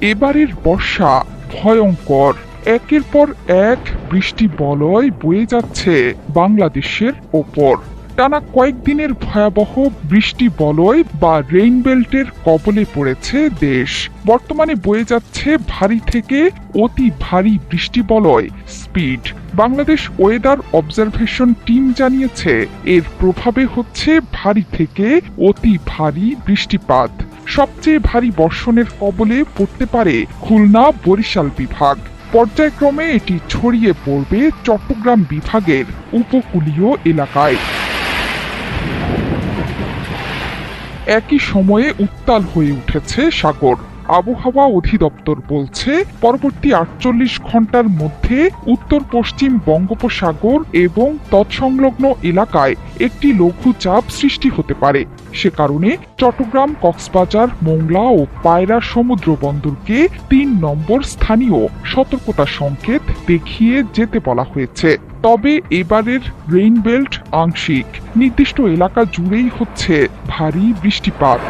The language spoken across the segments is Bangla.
এবারের বর্ষা ভয়ঙ্কর। একের পর এক বৃষ্টি বলয় বয়ে যাচ্ছে বাংলাদেশের ওপর। টানা কয়েকদিনের ভয়াবহ বৃষ্টি বলয় বা রেইন বেল্টের কবলে পড়েছে দেশ। বর্তমানে বয়ে যাচ্ছে ভারী থেকে অতি ভারী বৃষ্টি বলয় speed. Bangladesh weather observation team জানিয়েছে, এর প্রভাবে হচ্ছে ভারী থেকে অতি ভারী বৃষ্টিপাত। সবচেয়ে ভারী বর্ষণের কবলে পড়তে পারে খুলনা বরিশাল বিভাগ। পর্যায়ক্রমে এটি ছড়িয়ে পড়বে চট্টগ্রাম বিভাগের উপকূলীয় এলাকায়। একই সময়ে উত্তাল হয়ে উঠেছে সাগর। আবহাওয়া অধিদপ্তর বলছে, পরবর্তী আটচল্লিশ ঘণ্টার মধ্যে উত্তর পশ্চিম বঙ্গোপসাগর এবং তৎসংলগ্ন এলাকায় একটি লঘুচাপ সৃষ্টি হতে পারে। সে কারণে চট্টগ্রাম, কক্সবাজার, মোংলা ও পায়রা সমুদ্র বন্দরকে তিন নম্বর স্থানীয় সতর্কতা সংকেত দেখিয়ে যেতে বলা হয়েছে। তবে এবারের রেইনবেল্ট আংশিক নির্দিষ্ট এলাকা জুড়েই হচ্ছে ভারী বৃষ্টিপাত।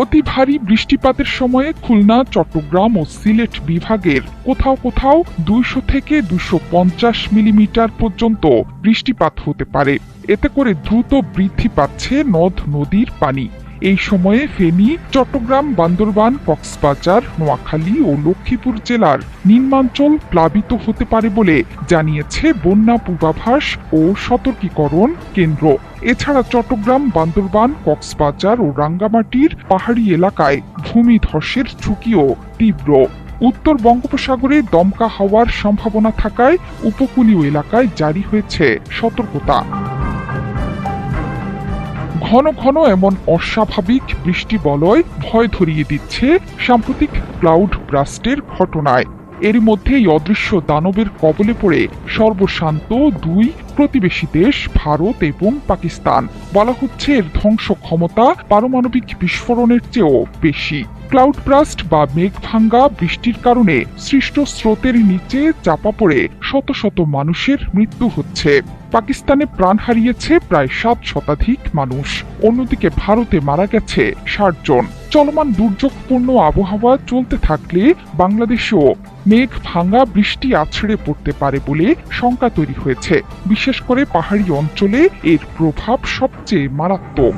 অতি ভারী বৃষ্টিপাতের সময়ে খুলনা, চট্টগ্রাম ও সিলেট বিভাগের কোথাও কোথাও দুইশো থেকে দুশো পঞ্চাশ মিলিমিটার পর্যন্ত বৃষ্টিপাত হতে পারে। এতে করে দ্রুত বৃদ্ধি পাচ্ছে নদ, নদীর পানি। এই সময়ে ফেনী, চট্টগ্রাম, বান্দরবান, কক্সবাজার, নোয়াখালী ও লক্ষ্মীপুর জেলার নিম্নাঞ্চল প্লাবিত হতে পারে বলে জানিয়েছে বন্যা পূর্বাভাস ও সতর্কীকরণ কেন্দ্র। এছাড়া চট্টগ্রাম, বান্দরবান, কক্সবাজার ও রাঙ্গামাটির পাহাড়ি এলাকায় ভূমিধসের ঝুঁকিও তীব্র। উত্তর বঙ্গোপসাগরে দমকা হওয়ার সম্ভাবনা থাকায় উপকূলীয় এলাকায় জারি হয়েছে সতর্কতা। ঘন ঘন এমন অস্বাভাবিক বৃষ্টি বলয় ভয় ধরিয়ে দিচ্ছে সাম্প্রতিক ক্লাউড ব্রাস্টের ঘটনায়। এর মধ্যেই অদৃশ্য দানবের কবলে পড়ে সর্বশান্ত দুই প্রতিবেশী দেশ, ভারত এবং পাকিস্তান। বলা হচ্ছে এর ধ্বংস ক্ষমতা পারমাণবিক বিস্ফোরণের চেয়েও বেশি। ক্লাউড ব্রাস্ট বা মেঘভাঙ্গা বৃষ্টির কারণে সৃষ্ট স্রোতের নিচে চাপা পড়ে শত শত মানুষের মৃত্যু হচ্ছে। পাকিস্তানে প্রাণ হারিয়েছে প্রায় সাত শতাধিক মানুষ। অন্যদিকে ভারতে মারা গেছে ষাট জন। চলমান দুর্যোগপূর্ণ আবহাওয়া চলতে থাকলে বাংলাদেশেও মেঘ ভাঙা বৃষ্টি আছড়ে পড়তে পারে বলে শঙ্কা তৈরি হয়েছে। বিশেষ করে পাহাড়ি অঞ্চলে এর প্রভাব সবচেয়ে মারাত্মক।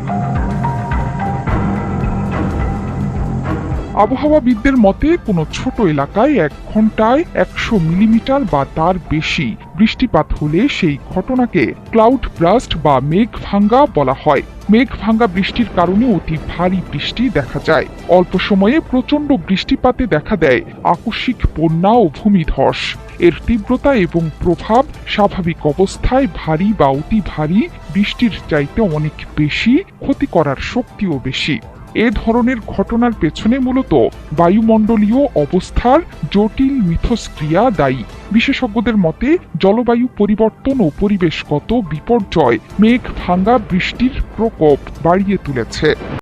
আবহাওয়াবিদদের মতে, কোনো ছোট এলাকায় এক ঘন্টায় একশো মিলিমিটার বা তার বেশি বৃষ্টিপাত হলে সেই ঘটনাকে ক্লাউড ব্রাস্ট বা মেঘ ভাঙ্গা বলা হয়। মেঘ ভাঙ্গা বৃষ্টির কারণে অতি ভারী বৃষ্টি দেখা যায়। অল্প সময়ে প্রচণ্ড বৃষ্টিপাতে দেখা দেয় আকস্মিক বন্যা ও ভূমিধস। এর তীব্রতা এবং প্রভাব স্বাভাবিক অবস্থায় ভারী বা অতি ভারী বৃষ্টির চাইতে অনেক বেশি ক্ষতি করার শক্তিও বেশি। এ ধরনের ঘটনার পেছনে মূলত বায়ুমণ্ডলীয় অবস্থার জটিল মিথস্ক্রিয়া দায়ী। বিশেষজ্ঞদের মতে, জলবায়ু পরিবর্তন ও পরিবেশগত বিপর্যয় মেঘ ভাঙ্গা বৃষ্টির প্রকোপ বাড়িয়ে তুলেছে।